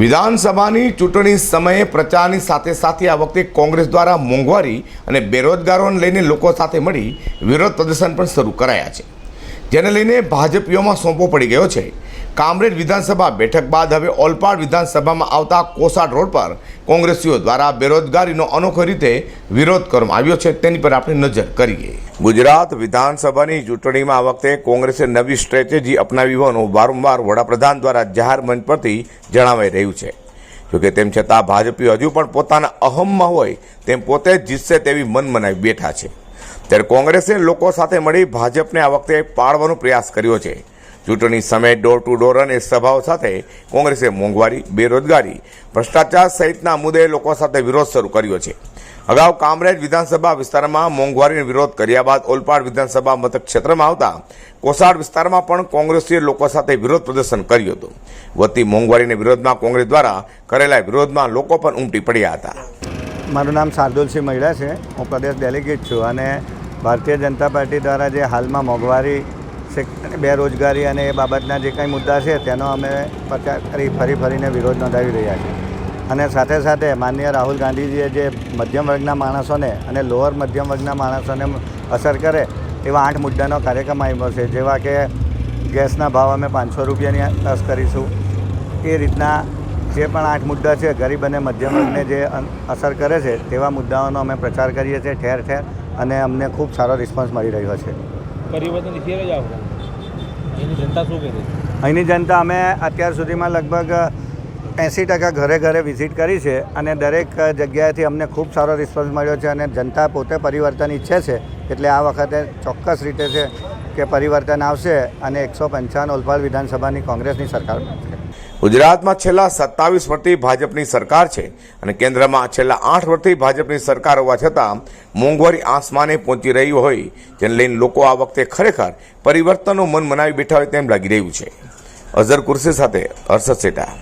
વિધાનસભાની ચૂંટણી સમયે પ્રચારની સાથે સાથે આ વખતે કોંગ્રેસ દ્વારા મોંઘવારી અને બેરોજગારોને લઈને લોકો સાથે મળી વિરોધ પ્રદર્શન પણ શરૂ કરાયા છે. જેને લઈને ભાજપીઓમાં સોંપો પડી ગયો છે. કામરેજ વિધાનસભા બેઠક બાદ હવે ઓલપાડ વિધાનસભામાં આવતા કોસાડ રોડ પર કોંગ્રેસીઓ દ્વારા બેરોજગારીનો અનોખો રીતે વિરોધ કરવામાં આવ્યો છે. તેની પર આપણે નજર કરીએ. ગુજરાત વિધાનસભાની ચૂંટણીમાં આ વખતે કોંગ્રેસે નવી સ્ટ્રેટેજી અપનાવી હોવાનું વારંવાર વડાપ્રધાન દ્વારા જાહેર મંચ પરથી જણાવાઈ રહ્યું છે. જોકે તેમ છતાં ભાજપીઓ હજુ પણ પોતાના અહમમાં હોય તેમ પોતે જ જીતશે તેવી મન મનાવી બેઠા છે. ત્યારે કોંગ્રેસે લોકો સાથે મળી ભાજપને આ વખતે પાડવાનો પ્રયાસ કર્યો છે. ચૂંટણી સમયે ડોર ટુ ડોર અને સભાઓ સાથે કોંગ્રેસે મોંઘવારી, બેરોજગારી, ભ્રષ્ટાચાર સહિતના મુદ્દે લોકો સાથે વિરોધ શરૂ કર્યો છે. અગાઉ કામરેજ વિધાનસભા વિસ્તારમાં મોંઘવારીનો વિરોધ કર્યા બાદ ઓલપાડ વિધાનસભા મતક્ષેત્રમાં આવતા કોસાડ વિસ્તારમાં પણ કોંગ્રેસીએ લોકો સાથે વિરોધ પ્રદર્શન કર્યું હતું. વધતી મોંઘવારીના વિરોધમાં કોંગ્રેસ દ્વારા કરેલા વિરોધમાં લોકો પણ ઉમટી પડ્યા હતા. મારું નામ શાર્દુલસિંહ મહિડા છે. હું પ્રદેશ ડેલિગેટ છું અને ભારતીય જનતા પાર્ટી દ્વારા જે હાલમાં મોંઘવારી બેરોજગારી અને એ બાબતના જે કંઈ મુદ્દા છે, તેનો અમે પ્રચાર કરી ફરી ફરીને વિરોધ નોંધાવી રહ્યા છીએ. અને સાથે સાથે માનનીય રાહુલ ગાંધીજીએ જે મધ્યમ વર્ગના માણસોને અને લોઅર મધ્યમ વર્ગના માણસોને અસર કરે એવા આઠ મુદ્દાનો કાર્યક્રમ આવ્યો છે, જેવા કે ગેસના ભાવ અમે પાંચસો રૂપિયાની અસ કરીશું. એ રીતના જે પણ આઠ મુદ્દા છે, ગરીબ અને મધ્યમ વર્ગને જે અસર કરે છે, તેવા મુદ્દાઓનો અમે પ્રચાર કરીએ છીએ ઠેર ઠેર અને અમને ખૂબ સારો રિસ્પોન્સ મળી રહ્યો છે. પરિવર્તન ઈચ્છી રહ્યા છો એની જનતા શું કહે છે અહીંની જનતા અમે અત્યાર સુધીમાં લગભગ એંસી ટકા ઘરે ઘરે વિઝિટ કરી છે અને દરેક જગ્યાએથી અમને ખૂબ સારો રિસ્પોન્સ મળ્યો છે અને જનતા પોતે પરિવર્તન ઈચ્છે છે. એટલે આ વખતે ચોક્કસ રીતે છે કે પરિવર્તન આવશે અને એકસો પંચાવન ઓલપાડ વિધાનસભાની કોંગ્રેસની સરકાર બનશે. ગુજરાતમાં છેલ્લા સત્તાવીસ વર્ષથી ભાજપની સરકાર છે અને કેન્દ્રમાં છેલ્લા આઠ વર્ષથી ભાજપની સરકાર હોવા છતાં મોંઘવારી આસમાને પહોંચી રહી હોય જેને લઈને લોકો આ વખતે ખરેખર પરિવર્તનનું મન મનાવી બેઠા હોય તેમ લાગી રહ્યું છે. અઝર કુર્સી સાથે હર્ષદ સેટા.